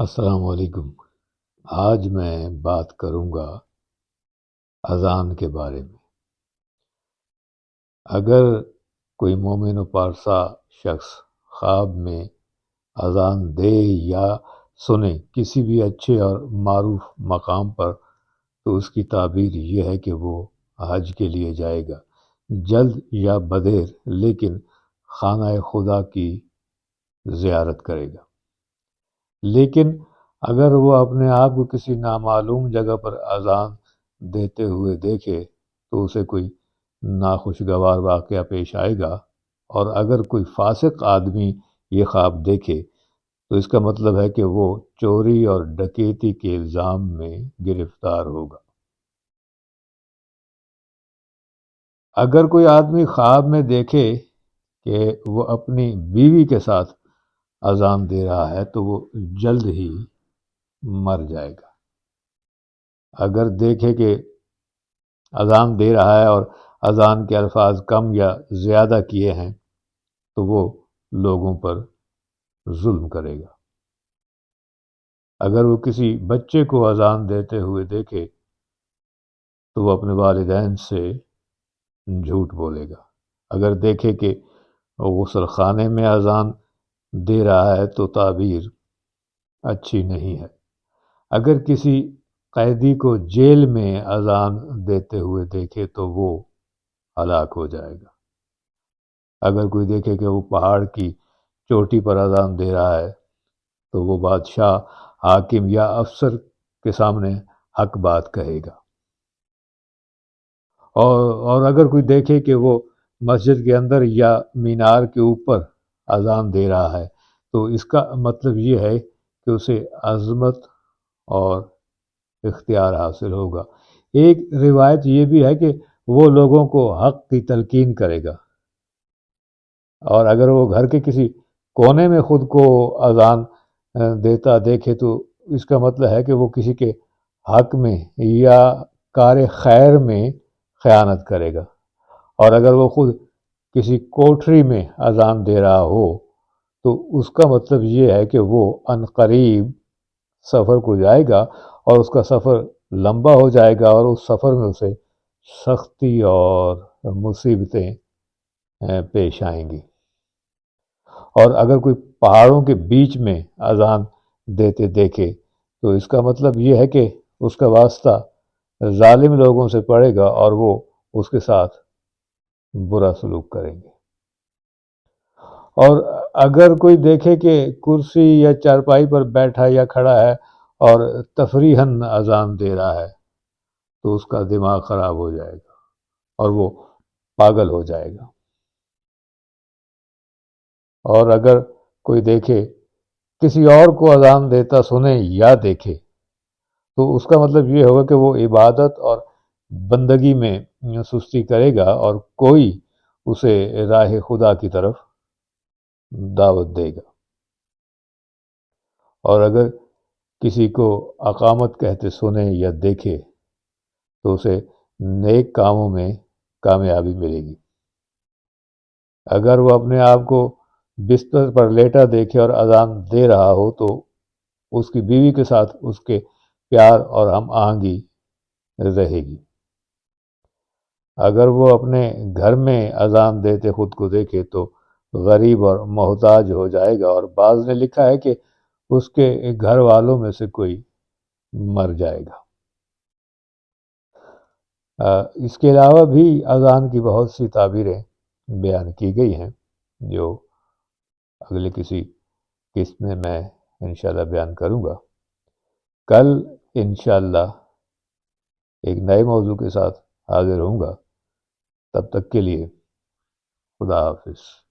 السلام علیکم۔ آج میں بات کروں گا اذان کے بارے میں۔ اگر کوئی مومن و پارسا شخص خواب میں اذان دے یا سنے کسی بھی اچھے اور معروف مقام پر، تو اس کی تعبیر یہ ہے کہ وہ حج کے لیے جائے گا، جلد یا بدیر، لیکن خانہ خدا کی زیارت کرے گا۔ لیکن اگر وہ اپنے آپ کو کسی نامعلوم جگہ پر اذان دیتے ہوئے دیکھے تو اسے کوئی ناخوشگوار واقعہ پیش آئے گا اور اگر کوئی فاسق آدمی یہ خواب دیکھے تو اس کا مطلب ہے کہ وہ چوری اور ڈکیتی کے الزام میں گرفتار ہوگا۔ اگر کوئی آدمی خواب میں دیکھے کہ وہ اپنی بیوی کے ساتھ اذان دے رہا ہے تو وہ جلد ہی مر جائے گا۔ اگر دیکھے کہ اذان دے رہا ہے اور اذان کے الفاظ کم یا زیادہ کیے ہیں، تو وہ لوگوں پر ظلم کرے گا۔ اگر وہ کسی بچے کو اذان دیتے ہوئے دیکھے، تو وہ اپنے والدین سے جھوٹ بولے گا۔ اگر دیکھے کہ غسل خانے میں اذان دے رہا ہے تو تعبیر اچھی نہیں ہے۔ اگر کسی قیدی کو جیل میں اذان دیتے ہوئے دیکھے تو وہ ہلاک ہو جائے گا۔ اگر کوئی دیکھے کہ وہ پہاڑ کی چوٹی پر اذان دے رہا ہے تو وہ بادشاہ، حاکم یا افسر کے سامنے حق بات کہے گا۔ اور اور اگر کوئی دیکھے کہ وہ مسجد کے اندر یا مینار کے اوپر اذان دے رہا ہے۔ تو اس کا مطلب یہ ہے کہ اسے عظمت اور اختیار حاصل ہوگا۔ ایک روایت یہ بھی ہے کہ وہ لوگوں کو حق کی تلقین کرے گا۔ اور اگر وہ گھر کے کسی کونے میں خود کو اذان دیتا دیکھے تو اس کا مطلب ہے کہ وہ کسی کے حق میں یا کار خیر میں خیانت کرے گا۔ اور اگر وہ خود کسی کوٹری میں اذان دے رہا ہو، تو اس کا مطلب یہ ہے کہ وہ ان قریب سفر کو جائے گا اور اس کا سفر لمبا ہو جائے گا اور اس سفر میں اسے سختی اور مصیبتیں پیش آئیں گی۔ اور اگر کوئی پہاڑوں کے بیچ میں اذان دیتے دیکھے، تو اس کا مطلب یہ ہے کہ اس کا واسطہ ظالم لوگوں سے پڑے گا اور وہ اس کے ساتھ برا سلوک کریں گے۔ اور اگر کوئی دیکھے کہ کرسی یا چارپائی پر بیٹھا یا کھڑا ہے اور تفریحاً اذان دے رہا ہے، تو اس کا دماغ خراب ہو جائے گا اور وہ پاگل ہو جائے گا۔ اور اگر کوئی دیکھے کسی اور کو اذان دیتا سنے یا دیکھے، تو اس کا مطلب یہ ہوگا کہ وہ عبادت اور بندگی میں سستی کرے گا اور کوئی اسے راہ خدا کی طرف دعوت دے گا۔ اور اگر کسی کو اقامت کہتے سنے یا دیکھے تو اسے نیک کاموں میں کامیابی ملے گی۔ اگر وہ اپنے آپ کو بستر پر لیٹا دیکھے اور اذان دے رہا ہو تو اس کی بیوی کے ساتھ اس کے پیار اور ہم آہنگی رہے گی۔ اگر وہ اپنے گھر میں اذان دیتے خود کو دیکھے تو غریب اور محتاج ہو جائے گا اور بعض نے لکھا ہے کہ اس کے گھر والوں میں سے کوئی مر جائے گا۔ اس کے علاوہ بھی اذان کی بہت سی تعبیریں بیان کی گئی ہیں، جو اگلے کسی قسط میں میں انشاءاللہ بیان کروں گا۔ کل انشاءاللہ ایک نئے موضوع کے ساتھ حاضر ہوں گا۔ تب تک کے لیے خدا حافظ۔